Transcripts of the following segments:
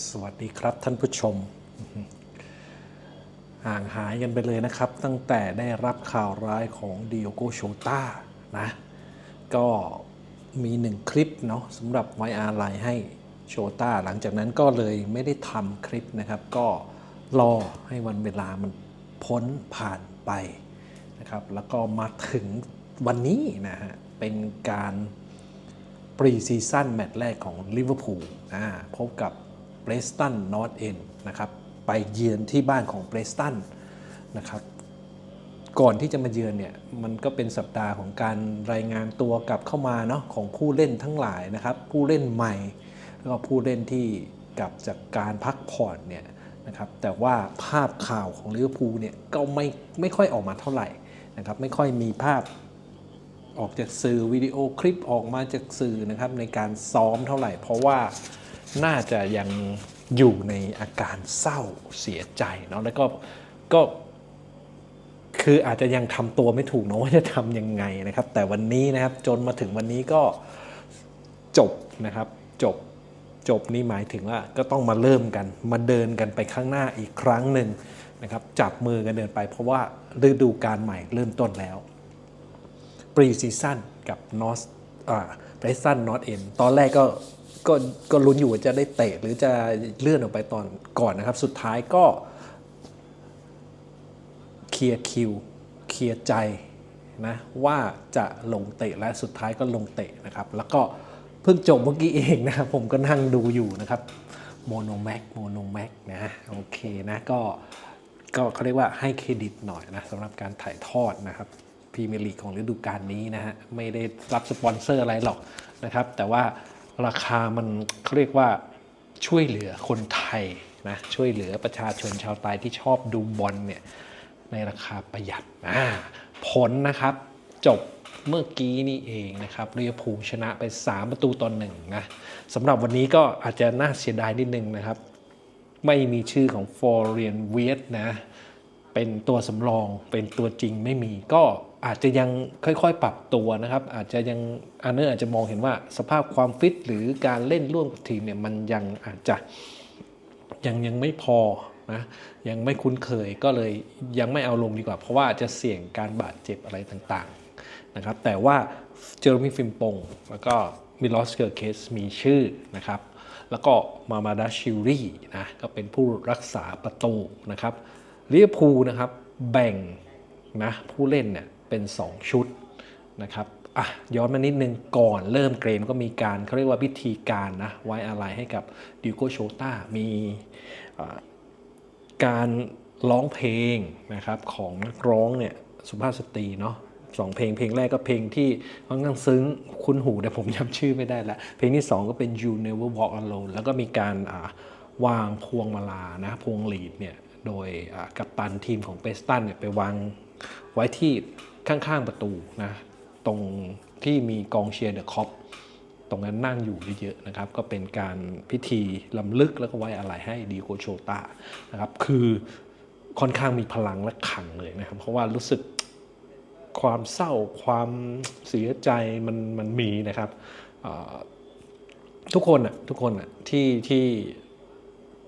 สวัสดีครับท่านผู้ชม ห่างหายกันไปเลยนะครับ ตั้งแต่ได้รับข่าวร้ายของดิโอโกโชต้านะ ก็มีหนึ่งคลิปเนาะสำหรับไว้อาลัยให้โชต้า หลังจากนั้นก็เลยไม่ได้ทำคลิปนะครับ ก็รอให้วันเวลามันพ้นผ่านไปนะครับ แล้วก็มาถึงวันนี้นะฮะ เป็นการปรีซีซั่นแมตช์แรกของลิเวอร์พูลพบกับ เบรสตันนอตเอนนะครับไปเยือนที่บ้านของเบรสตันนะครับก่อนที่จะมาเยือนเนี่ยมันก็เป็นสัปดาห์ของการรายงานตัวกลับเข้ามาเนาะของผู้เล่นทั้งหลายนะครับ ผู้เล่นใหม่ แล้วก็ผู้เล่นที่กลับจากการพักผ่อนเนี่ยนะครับแต่ว่าภาพข่าวของลิเวอร์พูลเนี่ยก็ไม่ไม่ค่อยออกมาเท่าไหร่นะครับไม่ค่อยมีภาพออกจากสื่อวิดีโอคลิปออกมาจากสื่อนะครับในการซ้อมเท่าไหร่ เพราะว่า น่าจะยังอยู่ในอาการเศร้าเสียใจเนาะแล้วก็ก็คืออาจจะยังทำตัวไม่ถูกเนาะว่าจะทำยังไงนะครับ แต่วันนี้นะครับจนมาถึงวันนี้ก็จบนะครับ จบจบนี่หมายถึงว่าก็ต้องมาเริ่มกัน มาเดินกันไปข้างหน้าอีกครั้งหนึ่งนะครับจับมือกันเดินไป เพราะว่าฤดูการใหม่เริ่มต้นแล้วปรีซีซั่นกับนอสอ่าเบรสันนอตเอ็นตอนแรกก็ ก็ก็ลุ้นอยู่ว่าจะได้เตะหรือจะเลื่อนออกไปตอนก่อนนะครับ สุดท้ายก็เคลียร์คิวเคลียร์ใจนะว่าจะลงเตะและสุดท้ายก็ลงเตะนะครับ แล้วก็เพิ่งจบเมื่อกี้เองนะครับผมก็นั่งดูอยู่นะครับโมโนแม็กโมโนแม็กนะโอเคนะก็ก็เขาเรียกว่าให้เครดิตหน่อยนะสำหรับการถ่ายทอดนะครับพรีเมียร์ลีกของฤดูกาลนี้นะฮะไม่ได้รับสปอนเซอร์อะไรหรอกนะครับ แต่ว่า ราคามันเขาเรียกว่าช่วยเหลือคนไทยนะช่วยเหลือประชาชนชาวไทยที่ชอบดูบอลเนี่ยในราคาประหยัดอ่าผลนะครับจบเมื่อกี้นี่เองนะครับเรียพูชนะไป 3 ประตูต่อหนึ่งนะสำหรับวันนี้ก็อาจจะน่าเสียดายนิดนึงนะครับ ไม่มีชื่อของฟอร์เรียนเวียดนะ เป็นตัวสำรองเป็นตัวจริงไม่มีก็ อาจจะยังค่อยๆ ปรับตัวนะครับ อาจจะยังอันเนอร์อาจจะมองเห็นว่าสภาพความฟิตหรือการเล่นร่วมกับทีมเนี่ยมันยังอาจจะยังยังไม่พอนะยังไม่คุ้นเคยก็เลยยังไม่เอาลงดีกว่า เพราะว่าจะเสี่ยงการบาดเจ็บอะไรต่างๆนะครับ แต่ว่าเจอร์มีฟิมปงแล้วก็มิลอสเกอร์เคสมีชื่อนะครับ แล้วก็มามาดาชิลี่นะก็เป็นผู้รักษาประตูนะครับลิเวอร์พูนะครับแบ่งนะผู้เล่นเนี่ย เป็น 2 ชุดนะครับอะย้อนมานิดนึงก่อนเริ่มเกมก็มีการเขาเรียกว่าพิธีการนะไว้อะไรให้กับดิโกโชต้ามีการร้องเพลงนะครับของนักร้องเนี่ยสุภาพสตรีเนาะสองเพลงเพลงแรกก็เพลงที่ค่อนข้างซึ้งคุ้นหูแต่ผมจำชื่อไม่ได้ละเพลงที่ 2 ก็เป็น You Never Walk Alone แล้วก็มีการวางพวงมาลานะพวงหลีดเนี่ยโดยกัปตันทีมของเปสตันเนี่ยไปวางไว้ที่ ข้างๆประตูนะตรงที่มีกองเชียร์เดอะคอปตรงนั้นนั่งอยู่เยอะๆนะครับ ก็เป็นการพิธีลำลึกแล้วก็ไว้อะไรให้ดีโกโชตานะครับ คือค่อนข้างมีพลังและขังเลยนะครับ เพราะว่ารู้สึกความเศร้าความเสียใจมันมันมีนะครับ ทุกคนอะทุกคนอะที่ที่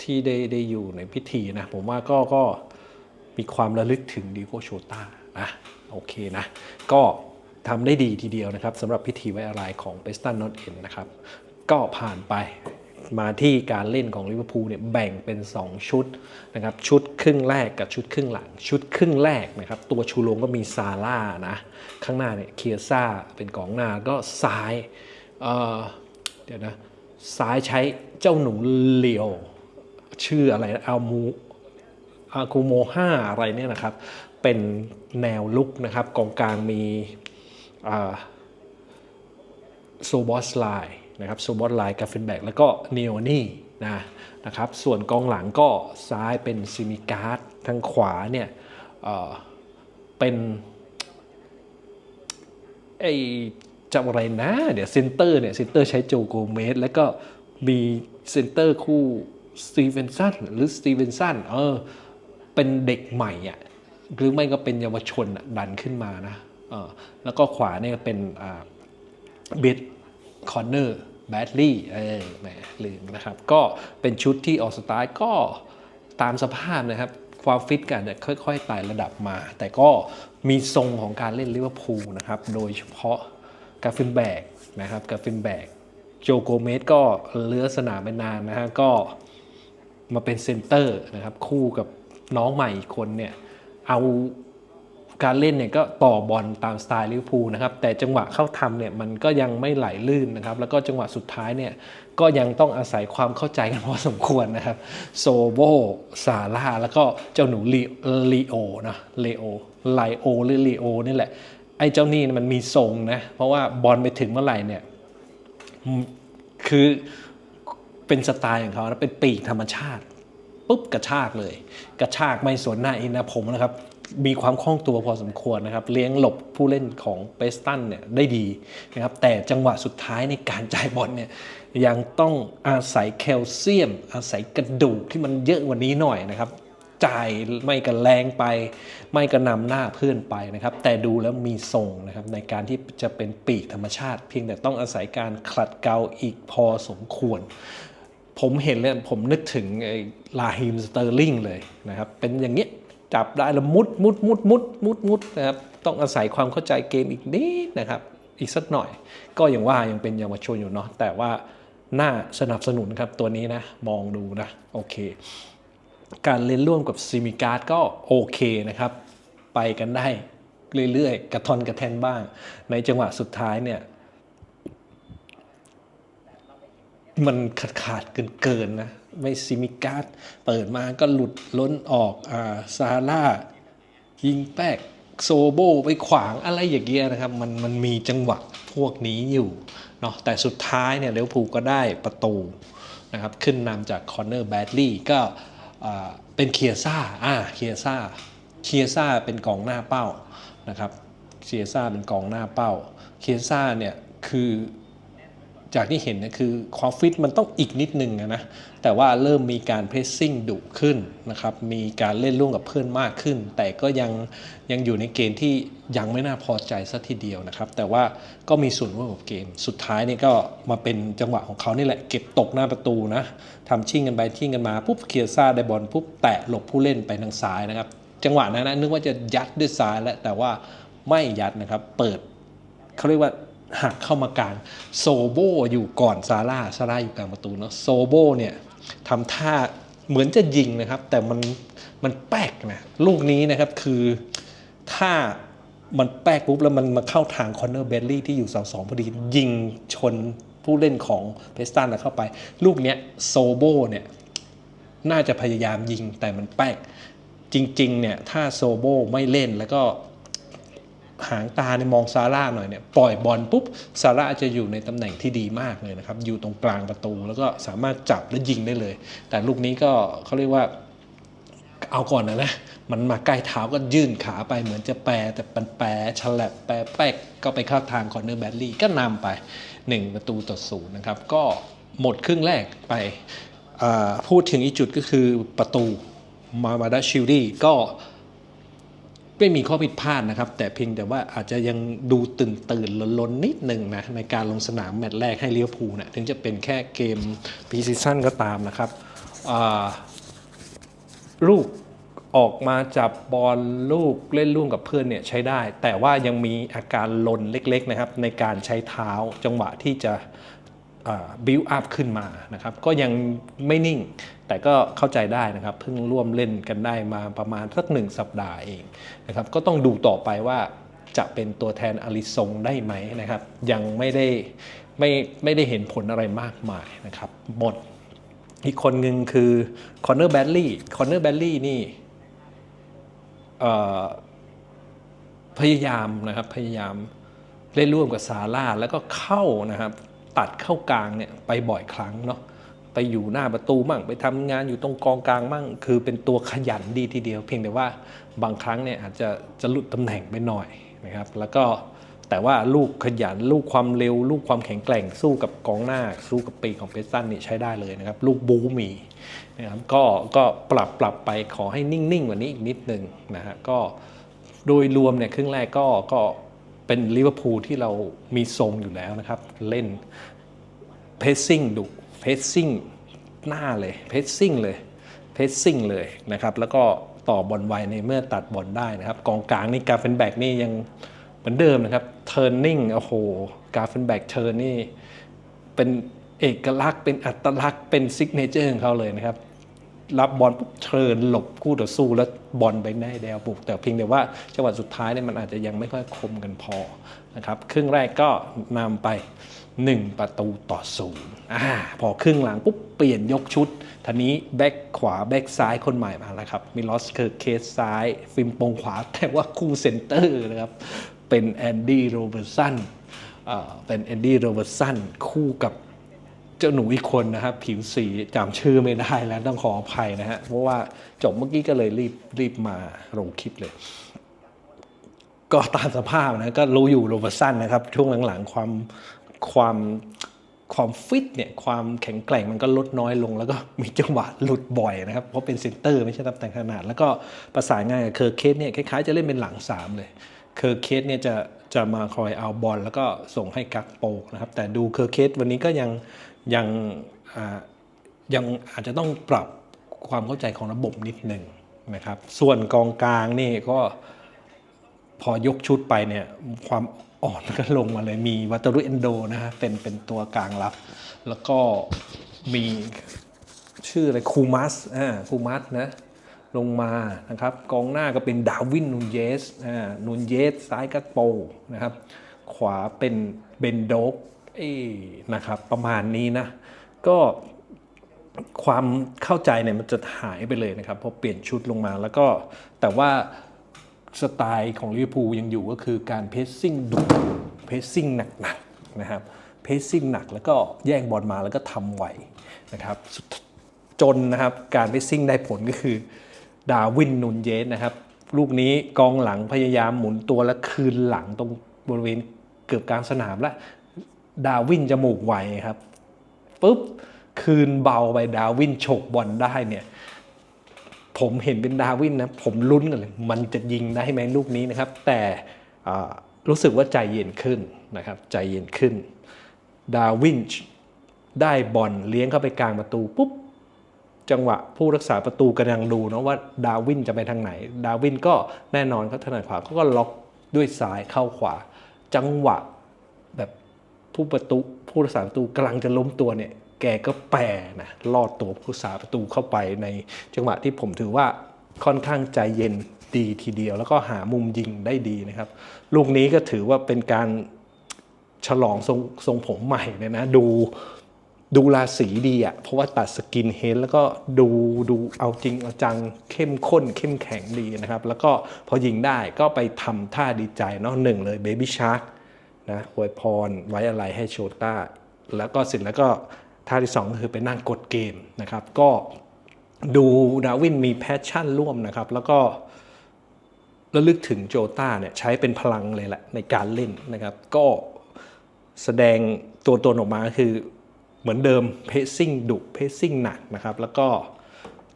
ที่ได้ได้อยู่ในพิธีนะ ผมว่าก็ก็มีความระลึกถึงดีโกโชตานะ โอเคนะ ก็ทำได้ดีทีเดียวนะครับสำหรับพิธีไว้อะไรของเ e สตันนอตเอ็นนะครับ ก็ผ่านไปมาที่การเล่นของลิเวอร์พูลเนี่ยแบ่งเป็น 2 ชุดนะครับชุดครึ่งแรกกับชุดครึ่งหลัง ชุดครึ่งแรกนะครับตัวชูโรงก็มีซาร่านะข้างหน้าเนี่ยเคียซ่าเป็นกองหน้าก็ซ้ายเเดี๋ยวนะซ้ายใช้เจ้าหนูเลียว ชื่ออะไรนะอัลมูอาคูโมห้าอะไรเนี่ยนะครับ เป็นแนวลุกนะครับกองกลางมีโซบอสไลน์นะครับโซบอสไลน์กาเฟนแบกแล้วก็เนโอนี่นะนะครับส่วนกองหลังก็ซ้ายเป็นซิมิการ์ดทางขวาเนี่ยเเป็นไอจำอะไรนะ เดี๋ยวเซนเตอร์เนี่ยเซนเตอร์ใช้โจโกเมสแล้วก็มีเซนเตอร์คู่สตีเวนสันหรือสตีเวนสันเออเป็นเด็กใหม่อะ หรือไม่ก็เป็นเยาวชนดันขึ้นมานะแล้วก็ขวาเนี่ยเป็นอ่าเบดคอนเนอร์แบดลี่เออแหมลืมนะครับ ก็เป็นชุดที่ออกสไตล์ก็ตามสภาพนะครับ ความฟิตกันเนี่ยค่อยๆไต่ระดับมา แต่ก็มีทรงของการเล่นลิเวอร์พูลนะครับ โดยเฉพาะกาฟินแบกนะครับกาฟินแบกโจโกเมสก็เลื้อสนามไปนานนะฮะก็มาเป็นเซนเตอร์นะครับ คู่กับน้องใหม่อีกคนเนี่ย เอาการเล่นเนี่ยก็ต่อบอลตามสไตล์ลิเวอร์พูลนะครับ แต่จังหวะเข้าทำเนี่ยมันก็ยังไม่ไหลลื่นนะครับ แล้วก็จังหวะสุดท้ายเนี่ยก็ยังต้องอาศัยความเข้าใจกันพอสมควรนะครับ โซโบซาร่าแล้วก็เจ้าหนูลีลีโอนะเลโอไลโอหรือลีโอนี่แหละ ไอ้เจ้านี่มันมีทรงนะ เพราะว่าบอลไปถึงเมื่อไหร่เนี่ยคือเป็นสไตล์ของเขานะเป็นปีกธรรมชาติ ปุ๊บกระชากเลย กระชากไม่สนหน้าอินนะผมนะครับ มีความคล่องตัวพอสมควรนะครับ เลี้ยงหลบผู้เล่นของเปสตันเนี่ยได้ดีนะครับ แต่จังหวะสุดท้ายในการจ่ายบอลเนี่ยยังต้องอาศัยแคลเซียม อาศัยกระดูกที่มันเยอะกว่านี้หน่อยนะครับจ่ายไม่กระแรงไป ไม่กระนำหน้าเพื่อนไปนะครับ แต่ดูแล้วมีทรงนะครับในการที่จะเป็นปีกธรรมชาติ เพียงแต่ต้องอาศัยการคลัดเกลาอีกพอสมควร ผมเห็นเลยผมนึกถึงไอ้ลาฮิมสเตอร์ลิงเลยนะครับ เป็นอย่างเงี้ยจับได้แล้วมุดมุดมุดมุดมุดมุดนะครับต้องอาศัยความเข้าใจเกมอีกนิดนะครับ อีกสักหน่อย ก็อย่างว่ายังเป็นเยาวชนอยู่เนาะแต่ว่าน่าสนับสนุนครับตัวนี้นะ มองดูนะ โอเค การเล่นร่วมกับซิมิการ์ดก็โอเคนะครับ ไปกันได้เรื่อยๆ กระทอนกระแทนบ้าง ในจังหวะสุดท้ายเนี่ย มันขาดขาดเกินเกินนะ ไม่ซิมิการ์ดเปิดมาก็หลุดล้นออกอ่าซาร่ายิงแป๊กโซโบไปขวางอะไรอย่างเงี้ยนะครับ มันมันมีจังหวะพวกนี้อยู่เนาะแต่สุดท้ายเนี่ยเลี้ยวภูก็ได้ประตูนะครับ ขึ้นนำจากคอนเนอร์แบดลี่ก็อ่าเป็นเคียซ่าอ่าเคียซ่าเคียซ่าเป็นกองหน้าเป้านะครับเคียซ่าเป็นกองหน้าเป้าเคียซ่าเนี่ยคือ จากที่เห็นเนี่ยคือความฟิตมันต้องอีกนิดนึงนะแต่ว่าเริ่มมีการเพรสซิ่งดุขึ้นนะครับมีการเล่นร่วมกับเพื่อนมากขึ้น แต่ก็ยังยังอยู่ในเกณฑ์ที่ยังไม่น่าพอใจสัทีเดียวนะครับ แต่ว่าก็มีส่วนร่วมกับเกม สุดท้ายเนี่ยก็มาเป็นจังหวะของเขานี่แหละเก็บตกหน้าประตูนะทำชิ่งกันไปชิ่งกันมาปุ๊บเคียซ่าได้บอลปุ๊บแตะหลบผู้เล่นไปทางซ้ายนะครับ จังหวะนั้นนะนึกว่าจะยัดด้วยซ้ายแล้วแต่ว่าไม่ยัดนะครับเปิดเขาเรียกว่า หักเข้ามากลางโซโบอยู่ก่อนซาร่าซาร่าอยู่กลางประตูเนาะโซโบเนี่ยทำท่าเหมือนจะยิงนะครับ แต่มันมันแป๊กนะลูกนี้นะครับคือถ้ามันแป๊กปุ๊บแล้วมันมาเข้าทางคอนเนอร์เบลลี่ที่อยู่เสาสองพอดียิงชนผู้เล่นของเพสตันเข้าไป ลูกเนี้ยโซโบเนี่ยน่าจะพยายามยิงแต่มันแป๊กจริงๆเนี่ยถ้าโซโบไม่เล่นแล้วก็ หางตาในมองซาร่าหน่อยเนี่ยปล่อยบอลปุ๊บซาร่าจะอยู่ในตำแหน่งที่ดีมากเลยนะครับ อยู่ตรงกลางประตู แล้วก็สามารถจับและยิงได้เลย แต่ลูกนี้ก็เขาเรียกว่าเอาก่อนนะนะ มันมาใกล้เท้าก็ยื่นขาไปเหมือนจะแปรแต่มันแปรฉลับแปรแป๊กก็ไปเข้าทางคอนเนอร์แบดลี่ก็นำไป 1 ประตูต่อศูนย์นะครับ ก็หมดครึ่งแรกไปพูดถึงอีกจุดก็คือประตูมามาดาชิลลี่ก็ ไม่มีข้อผิดพลาดนะครับ แต่เพียงแต่ว่าอาจจะยังดูตื่นตื่นๆลนๆนิดหนึ่งนะ ในการลงสนามแมตช์แรกให้เลี้ยวภูนะถึงจะเป็นแค่เกมปีซีซั่นก็ตามนะครับลูกออกมาจับบอลลูกเล่นร่วมกับเพื่อนเนี่ยใช้ได้ แต่ว่ายังมีอาการลนเล็กๆนะครับ ในการใช้เท้าจังหวะที่จะ บิวอัพขึ้นมานะครับก็ยังไม่นิ่ง แต่ก็เข้าใจได้นะครับเพิ่งร่วมเล่นกันได้มาประมาณสักหนึ่งสัปดาห์เองนะครับก็ต้องดูต่อไปว่าจะเป็นตัวแทนอาริซงได้ไหมนะครับ ยังไม่ได้ไม่ไม่ได้เห็นผลอะไรมากมายนะครับ หมดอีกคนหนึ่งคือคอนเนอร์แบดลี่คอนเนอร์แบดลี่นี่พยายามนะครับพยายามเล่นร่วมกับซาร่าแล้วก็เข้านะครับ ตัดเข้ากลางเนี่ยไปบ่อยครั้งเนาะไปอยู่หน้าประตูมั่งไปทำงานอยู่ตรงกองกลางมั่ง คือเป็นตัวขยันดีทีเดียว เพียงแต่ว่าบางครั้งเนี่ยอาจจะจะหลุดตำแหน่งไปหน่อยนะครับ แล้วก็แต่ว่าลูกขยันลูกความเร็ว ลูกความแข็งแกร่งสู้กับกองหน้า สู้กับปีของเพชรซันนี่ใช้ได้เลยนะครับ ลูกบูมีนะครับก็ก็ปรับปรับไปขอให้นิ่งๆกว่านี้อีกนิดนึงนะฮะก็โดยรวมเนี่ยครึ่งแรกก็ก็ เป็นลิเวอร์พูลที่เรามีทรงอยู่แล้วนะครับ เล่นเพสซิ่งดุเพสซิ่งหน้าเลยเพสซิ่งเลยเพสซิ่งเลยนะครับแล้วก็ต่อบอลไวในเมื่อตัดบอลได้นะครับ กองกลางนี่กาเฟนแบกนี่ยังเหมือนเดิมนะครับเทิร์นนิ่งโอ้โหกาเฟนแบกเทิร์นนี่เป็นเอกลักษณ์เป็นอัตลักษณ์เป็นซิกเนเจอร์ของเขาเลยนะครับ รับบอลปุ๊บเชิญหลบคู่ต่อสู้แล้วบอลไปได้แนวบุก แต่เพียงแต่ว่าจังหวะสุดท้ายเนี่ยมันอาจจะยังไม่ค่อยคมกันพอนะครับครึ่งแรกก็นำไป 1 ประตูต่อศูนย์พอครึ่งหลังปุ๊บเปลี่ยนยกชุดทีนี้แบ็กขวาแบ็กซ้ายคนใหม่มาแล้วครับมิลอสเคิร์เคสซ้าย ฟิล์มปงขวา แต่ว่าคู่เซนเตอร์นะครับเป็นแอนดี้โรเบิร์ตสันเอ่อเป็นแอนดี้โรเบิร์ตสันคู่กับ เจ้าหนูอีกคนนะครับผิวสีจำชื่อไม่ได้แล้วต้องขออภัยนะฮะเพราะว่าจบเมื่อกี้ก็เลยรีบรีบมาลงคลิปเลย ก็ตามสภาพนะก็รู้อยู่โรบสันนะครับ ช่วงหลังๆความความความฟิตเนี่ยความแข็งแกร่งมันก็ลดน้อยลง แล้วก็มีจังหวะหลุดบ่อยนะครับ เพราะเป็นเซนเตอร์ไม่ใช่ตำแหน่งขนาด แล้วก็ประสานงานกับเคอร์เคสเนี่ยคล้ายๆจะเล่นเป็นหลังสามเลยเคอร์เคสเนี่ยจะจะมาคอยเอาบอลแล้วก็ส่งให้กักโปนะครับ แต่ดูเคอร์เคสวันนี้ก็ยัง ยังยังอาจจะต้องปรับความเข้าใจของระบบนิดหนึ่งนะครับ ส่วนกองกลางนี่ก็พอยกชุดไปเนี่ยความอ่อนก็ลงมาเลยมีวัตรุเอนโดนะฮะเป็นเป็นตัวกลางรับ แล้วก็มีชื่ออะไรคูมัสอ่าคูมัสนะลงมานะครับกองหน้าก็เป็นดาวินนูนเยสอ่านูนเยสซ้ายก็โปนะครับขวาเป็นเบนโดก เอ้นะครับประมาณนี้นะ ก็ความเข้าใจเนี่ยมันจะหายไปเลยนะครับพอเปลี่ยนชุดลงมาแล้วก็แต่ว่าสไตล์ของลิเวอร์พูลยังอยู่ก็คือการเพสซิ่งดุเพสซิ่งหนักๆนะครับเพสซิ่งหนักแล้วก็แย่งบอลมาแล้วก็ทำไหวนะครับจนนะครับการเพสซิ่งได้ผลก็คือดาวินนูนเยสนะครับลูกนี้กองหลังพยายามหมุนตัวและคืนหลังตรงบริเวณเกือบกลางสนามแล้ว ดาวินจมูกไวครับปุ๊บคืนเบาไปดาวินฉกบอลได้เนี่ยผมเห็นเป็นดาวินนะผมลุ้นกันเลย มันจะยิงได้ไหมลูกนี้นะครับ แต่รู้สึกว่าใจเย็นขึ้นนะครับ ใจเย็นขึ้น ดาวินได้บอลเลี้ยงเข้าไปกลางประตูปุ๊บจังหวะผู้รักษาประตูกำลังดูนะว่าดาวินจะไปทางไหน ดาวินก็แน่นอนเขาถนัดขวาเขาก็ล็อกด้วยซ้ายเข้าขวา จังหวะ ผู้ประตูผู้รักษาประตูกำลังจะล้มตัวเนี่ยแกก็แปรนะลอดตัวผู้รักษาประตูเข้าไปในจังหวะที่ผมถือว่าค่อนข้างใจเย็นดีทีเดียว แล้วก็หามุมยิงได้ดีนะครับ ลูกนี้ก็ถือว่าเป็นการฉลองทรงทรงผมใหม่เลยนะดูดูราศีดีอะ่ะเพราะว่าตัดสกินเฮดแล้วก็ดูดูเอาจริงเอาจังเข้มข้น เข้มแข็งดีนะครับ แล้วก็พอยิงได้ก็ไปทำท่าดีใจเนาะหนึ่งเลยเบบี้ชาร์ก นะอวยพรไว้อะไรให้โชต้า แล้วก็เสร็จแล้วก็ท่าที่สองก็คือไปนั่งกดเกมนะครับ ก็ดูดาวินมีแพชชั่นร่วมนะครับ แล้วก็ระลึกถึงโจต้าเนี่ยใช้เป็นพลังเลยแหละในการเล่นนะครับ ก็แสดงตัวตนออกมาคือเหมือนเดิมเพสซิ่งดุเพสซิ่งหนักนะครับ แล้วก็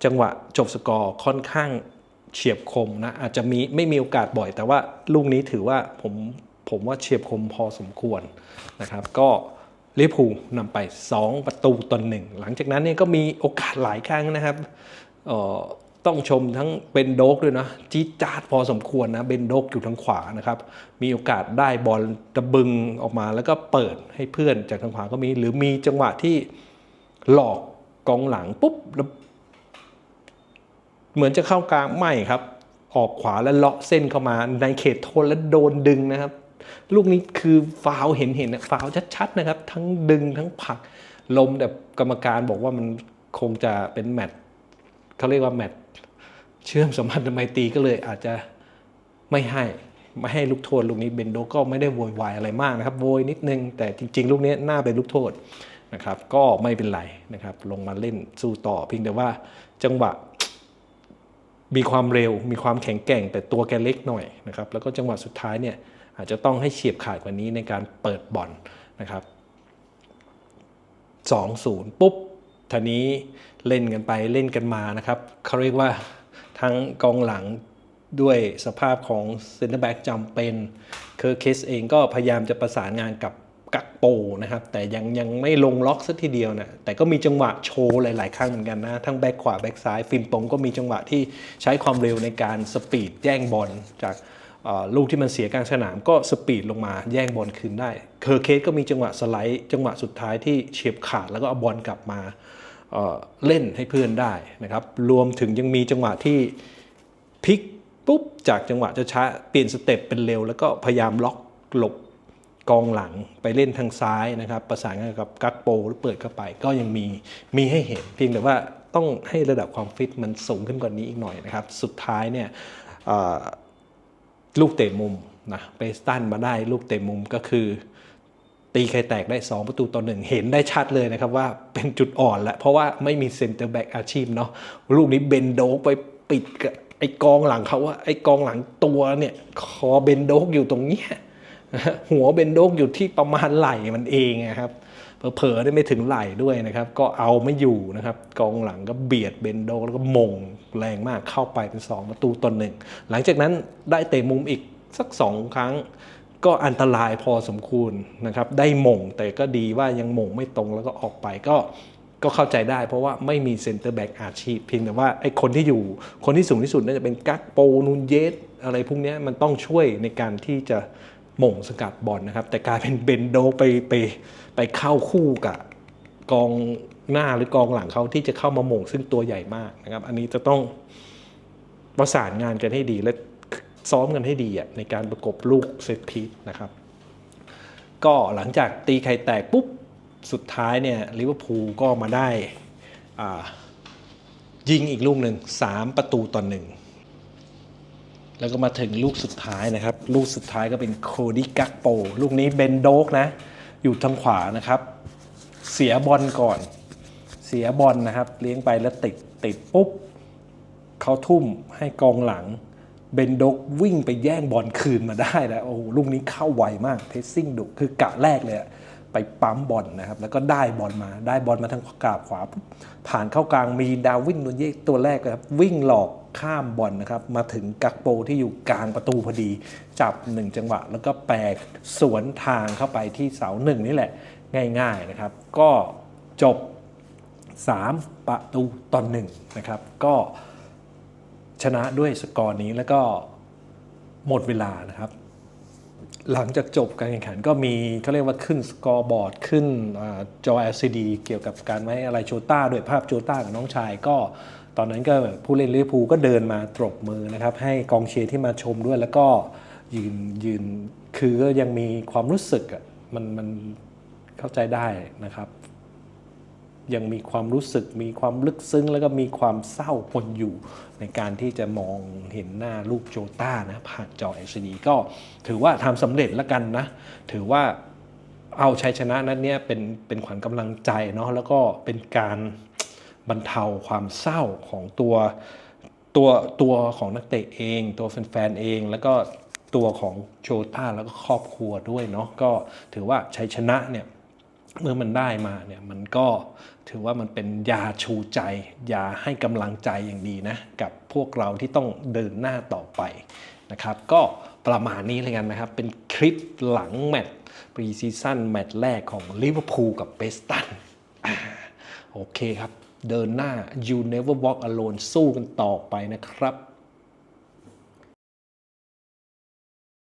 จังหวะจบสกอร์ค่อนข้างเฉียบคมนะอาจจะมีไม่มีโอกาสบ่อยแต่ว่าลูกนี้ถือว่าผม ผมว่าเฉียบคมพอสมควรนะครับ ก็ลิเวอร์พูลนำไป 2 ประตูต่อหนึ่งหลังจากนั้นเนี่ยก็มีโอกาสหลายครั้งนะครับออต้องชมทั้งเบนโดกด้วยนะจี๊ดจาดพอสมควรนะเบนโดกอยู่ทางขวานะครับ มีโอกาสได้บอลตะบึงออกมาแล้วก็เปิดให้เพื่อนจากทางขวาก็มี หรือมีจังหวะที่หลอกกองหลังปุ๊บแล้วเหมือนจะเข้ากลางไม่ครับ ออกขวาแล้วเลาะเส้นเข้ามาในเขตโทษแล้วโดนดึงนะครับ ลูกนี้คือฟาวเห็นเห็นฟาวชัดๆนะครับ ทั้งดึงทั้งผลักลมแต่กรรมการบอกว่ามันคงจะเป็นแมตช์เขาเรียกว่าแมตช์เชื่อมสัมพันธ์ไมตีก็เลยอาจจะไม่ให้ไม่ให้ลูกโทษลูกนี้เบนโดก็ไม่ได้โวยวายอะไรมากนะครับโวยนิดนึง แต่จริง ๆ ลูกนี้น่าเป็นลูกโทษนะครับ ก็ไม่เป็นไรนะครับ ลงมาเล่นสู้ต่อเพียงแต่ว่าจังหวะมีความเร็วมีความแข็งแกร่งแต่ตัวแกเล็กหน่อยนะครับ แล้วก็จังหวะสุดท้ายเนี่ย อาจจะต้องให้เฉียบขาดกว่านี้ในการเปิดบอลนะครับ2-0 ปุ๊บทีนี้เล่นกันไปเล่นกันมานะครับเขาเรียกว่าทั้งกองหลังด้วยสภาพของเซนเตอร์แบ็กจำเป็นเคอร์เคสเองก็พยายามจะประสานงานกับกักโปนะครับ แต่ยังยังไม่ลงล็อกสักทีเดียวนะแต่ก็มีจังหวะโชว์หลาย ๆ ครั้งเหมือนกันนะ ทั้งแบ็คขวาแบ็คซ้าย ฟินปงก็มีจังหวะที่ใช้ความเร็วในการสปีดแย่งบอลจาก ลูกที่มันเสียกลางสนามก็สปีดลงมาแย่งบอลคืนได้ เคอร์เคสก็มีจังหวะสไลด์ จังหวะสุดท้ายที่เฉียบขาดแล้วก็เอาบอลกลับมาเเล่นให้เพื่อนได้นะครับ รวมถึงยังมีจังหวะที่พลิกปุ๊บจากจังหวะจะช้าเปลี่ยนสเต็ปเป็นเร็ว แล้วก็พยายามล็อกหลบกองหลังไปเล่นทางซ้ายนะครับ ประสานงานกับกักโปหรือเปิดเข้าไป ก็ยังมีมีให้เห็น เพียงแต่ว่าต้องให้ระดับความฟิตมันสูงขึ้นกว่านี้อีกหน่อยนะครับ สุดท้ายเนี่ย ลูกเตะมุมนะเปสตันมาได้ลูกเตะมุมก็คือ ตีใครแตกได้ 2 ประตูต่อหนึ่งเห็นได้ชัดเลยนะครับว่าเป็นจุดอ่อนแล้ว เพราะว่าไม่มีเซนเตอร์แบ็กอาชีพเนาะลูกนี้เบนโดกไปปิดกับไอ้กองหลังเขาว่าไอ้กองหลังตัวเนี่ยคอเบนโดกอยู่ตรงเนี้ย หัวเบนโดกอยู่ที่ประมาณไหล่มันเองนะครับเผลอๆได้ไม่ถึงไหล่ด้วยนะครับ ก็เอาไม่อยู่นะครับ กองหลังก็เบียดเบนโดกแล้วก็มงแรงมากเข้าไปเป็น 2 ประตูต่อหนึ่ง หลังจากนั้นได้เตะมุมอีกสัก 2 ครั้ง ก็อันตรายพอสมควรนะครับ ได้มงแต่ก็ดีว่ายังมงไม่ตรงแล้วก็ออกไปก็ก็เข้าใจได้เพราะว่าไม่มีเซ็นเตอร์แบ็กอาชีพเพียงแต่ว่าไอ้คนที่อยู่คนที่สูงที่สุดน่าจะเป็นกักโปนูนเยสอะไรพวกนี้มันต้องช่วยในการที่จะ หม่งสกัดบอลนะครับ แต่กลายเป็นเบนโดไปไปไปเข้าคู่กับกองหน้าหรือกองหลังเขาที่จะเข้ามาหม่งซึ่งตัวใหญ่มากนะครับ อันนี้จะต้องประสานงานกันให้ดีและซ้อมกันให้ดีอะในการประกบลูกเซตพีซนะครับ ก็หลังจากตีไข่แตกปุ๊บสุดท้ายเนี่ยลิเวอร์พูลก็มาได้ยิงอีกลูกหนึ่ง3 ประตูต่อหนึ่ง แล้วก็มาถึงลูกสุดท้ายนะครับ ลูกสุดท้ายก็เป็นโคดี้กักโป ลูกนี้เบนโดกนะ อยู่ทางขวานะครับ เสียบอลก่อน เสียบอลนะครับ เลี้ยงไปแล้วติดติดปุ๊บเขาทุ่มให้กองหลัง เบนโดกวิ่งไปแย่งบอลคืนมาได้แล้วโอ้โหลูกนี้เข้าไวมากเพสซิ่งดุคือกะแรกเลยอะ ไปปั๊มบอลนะครับ แล้วก็ได้บอลมาได้บอลมาทางกราบขวาปุ๊บผ่านเข้ากลางมีดาวินนูเยสตัวแรกนะครับ วิ่งหลอกข้ามบอลนะครับ มาถึงกักโปที่อยู่กลางประตูพอดี จับหนึ่งจังหวะ แล้วก็แปลกสวนทางเข้าไปที่เสาหนึ่งนี่แหละ ง่ายๆนะครับ ก็จบ 3 ประตูต่อหนึ่งนะครับ ก็ชนะด้วยสกอร์นี้แล้วก็หมดเวลานะครับ หลังจากจบการแข่งขันก็มีเขาเรียกว่าขึ้นสกอร์บอร์ดขึ้นอจอ LCD เกี่ยวกับการไว้อะไรโจต้าด้วยภาพโจต้ากับน้องชายก็ตอนนั้นก็ผู้เล่นลิเวอร์พูลก็เดินมาตรบมือนะครับ ให้กองเชียร์ที่มาชมด้วยแล้วก็ยืนยืนคือก็ยังมีความรู้สึกอะมันมันเข้าใจได้นะครับ ยังมีความรู้สึก มีความลึกซึ้ง แล้วก็มีความเศร้าปนอยู่ ในการที่จะมองเห็นหน้าลูกโจต้านะผ่านจอ LCD ก็ถือว่าทำสำเร็จแล้วกันนะ ถือว่าเอาชัยชนะนั้นเนี่ยเป็นเป็นขวัญกำลังใจเนาะแล้วก็เป็นการบรรเทาความเศร้าของตัวตัวตัวของนักเตะเอง ตัวแฟนๆเอง แล้วก็ตัวของโจต้าแล้วก็ครอบครัวด้วยเนาะก็ถือว่าชัยชนะเนี่ย เมื่อมันได้มาเนี่ยมันก็ถือว่ามันเป็นยาชูใจยาให้กำลังใจอย่างดีนะ กับพวกเราที่ต้องเดินหน้าต่อไปนะครับ ก็ประมาณนี้เลยกันนะครับ เป็นคลิปหลังแมตช์ปรีซีซั่นแมตช์แรกของลิเวอร์พูลกับเบสตันโอเคครับ เดินหน้า you never walk alone สู้กันต่อไปนะครับ